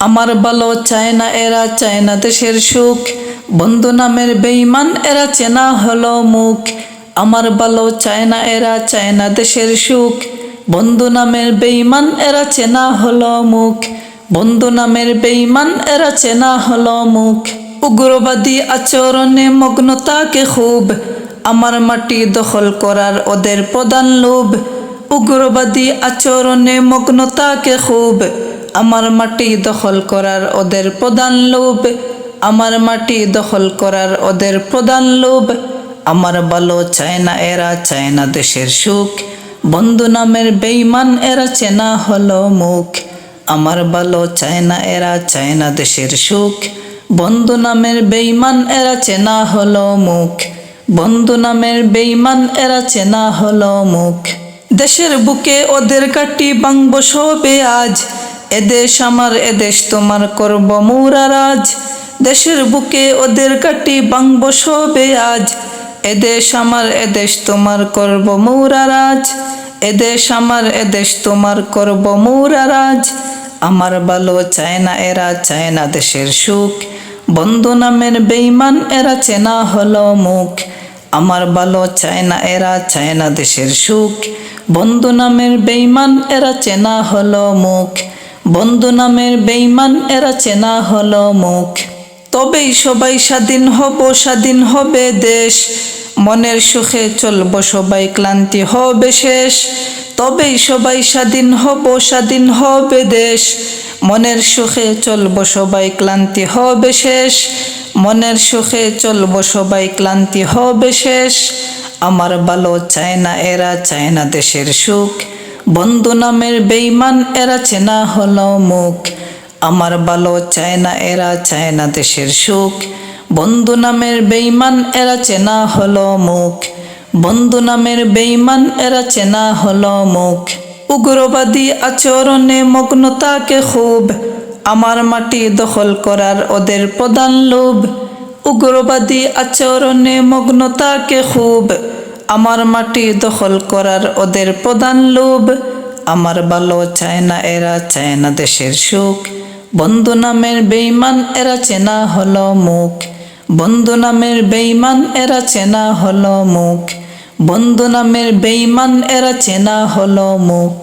আমার ভালো চায় না, এরা চায় না দেশের সুখ। বন্ধু নামের বেইমান এরা চেনা হলো মুখ। আমার ভালো চায় না, এরা চায় না দেশের সুখ। বন্ধু নামের বেইমান এরা চেনা হলো মুখ। বন্ধু নামের বেইমান এরা চেনা হলো মুখ। উগ্রবাদী আচরণে মগ্নতাকে খুব। আমার মাটি দখল করার ওদের প্রধান লোভ। উগ্রবাদী আচরণে মগ্নতাকে খুব। আমার মাটি দখল করার ওদের প্রধান লোভ, আমার মাটি দখল করার ওদের প্রধান লোভ। আমার ভালো চায় না, এরা চায় না দেশের সুখ। বন্ধু নামের বেইমান এরা চেনা হলো মুখ। আমার ভালো চায় না, এরা চায় না দেশের সুখ। বন্ধু নামের বেইমান এরা চেনা হলো মুখ। বন্ধু নামের বেইমান এরা চেনা হলো মুখ। দেশের বুকে ওদের কাটি বাংব সবে আজ। এদেশ আমার এদেশ তোমার করব মুরারাজ দেশের বুকে ওদের কাটি বাংব সবে আজ। এদেশ আমার এদেশ তোমার করব মুরারাজ এদেশ আমার এদেশ তোমার করব মুরারাজ আমার ভালো চায় না, এরা চায় না দেশের সুখ। বন্ধু নামের বেইমান এরা চেনা হলো মুখ। আমার ভালো চায় না, এরা চায় না দেশের সুখ। বন্ধু নামের বেইমান এরা চেনা হলো মুখ। বন্ধু নামের বেইমান এরা চেনা হলো মুখ। তবেই সবাই স্বাধীন হব, স্বাধীন হবে দেশ। মনের সুখে চলব সবাই, ক্লান্তি হবে শেষ। তবেই সবাই স্বাধীন হব, স্বাধীন হবে দেশ। মনের সুখে চলব সবাই, ক্লান্তি হবে শেষ। মনের সুখে চলব সবাই, ক্লান্তি হবে শেষ। আমার ভালো চায় না, এরা চায় না দেশের সুখ। বন্ধু নামের বেইমান এরা চেনা হলো মুখ। আমার ভালো চায় না, এরা চায় না দেশের সুখ। বন্ধু নামের বেইমান এরা চেনা হলো মুখ। বন্ধু নামের বেইমান এরা চেনা হলো মুখ। উগ্রবাদী আচরণে মগ্নতাকে খুব। আমার মাটি দখল করার ওদের প্রধান লোভ। উগ্রবাদী আচরণে মগ্নতাকে খুব। আমার মাটি দখল করার ওদের প্রধান লোভ। আমার ভালো চায় না, এরা চায় না দেশের সুখ। বন্ধু নামের বেইমান এরা চেনা হলো মুখ। বন্ধু নামের বেইমান এরা চেনা হলো মুখ। বন্ধু নামের বেইমান এরা চেনা হলো মুখ।